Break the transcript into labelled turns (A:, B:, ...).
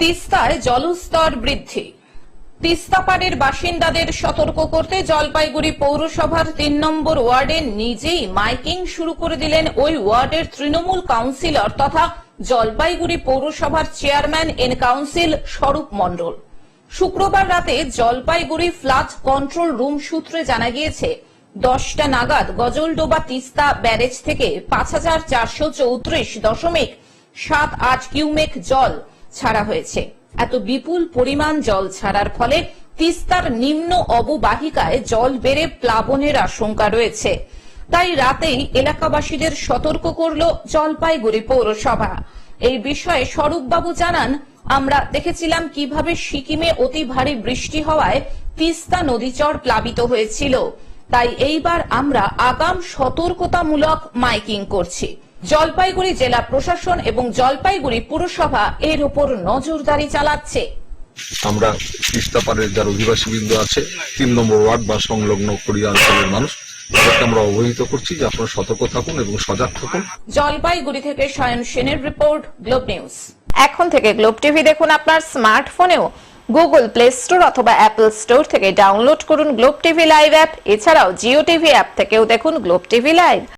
A: তিস্তায় জলস্তর বৃদ্ধি। তিস্তাপাড়ের বাসিন্দাদের সতর্ক করতে জলপাইগুড়ি পৌরসভার তিন নম্বর ওয়ার্ডে নিজেই মাইকিং শুরু করে দিলেন ওই ওয়ার্ডের তৃণমূল কাউন্সিলর তথা জলপাইগুড়ি পৌরসভার চেয়ারম্যান এন কাউন্সিল স্বরূপ মণ্ডল। শুক্রবার রাতে জলপাইগুড়ি ফ্লাড কন্ট্রোল রুম সূত্রে জানা গিয়েছে, দশটা নাগাদ গজলডোবা তিস্তা ব্যারেজ থেকে পাঁচ হাজার চারশো চৌত্রিশ দশমিক সাত আট কিউমেক জল ছাড়া হয়েছে। এত বিপুল পরিমাণ জল ছাড়ার ফলে তিস্তার নিম্ন অববাহিকায় জল বেড়ে প্লাবনের আশঙ্কা রয়েছে। তাই রাতেই এলাকাবাসীদের সতর্ক করল জলপাইগুড়ি পৌরসভা। এই বিষয়ে স্বরূপবাবু জানান, আমরা দেখেছিলাম কীভাবে সিকিমে অতি ভারী বৃষ্টি হওয়ায় তিস্তা নদীচর প্লাবিত হয়েছিল। তাই এইবার আমরা আগাম সতর্কতামূলক মাইকিং করছি। জলপাইগুড়ি জেলা প্রশাসন এবং জলপাইগুড়ি পুরসভা এর উপর নজরদারি চালাচ্ছে।
B: আমরা তিস্তাপাড়ের যারা অধিবাসী বৃন্দ আছে তিন নম্বর ওয়ার্ড বা সংলগ্ন কোরিয়া অঞ্চলের মানুষ তাদেরকে আমরা অবহিত করছি যে আপনারা সতর্ক থাকুন এবং সজাগ থাকুন।
A: জলপাইগুড়ি থেকে সায়ন সেনের রিপোর্ট গ্লোব নিউজ।
C: এখন থেকে গ্লোব টিভি দেখুন আপনার স্মার্টফোনেও। গুগল প্লে স্টোর অথবা অ্যাপল স্টোর থেকে ডাউনলোড করুন গ্লোব টিভি লাইভ অ্যাপ। এছাড়াও জিও টিভি অ্যাপ থেকেও দেখুন গ্লোব টিভি লাইভ।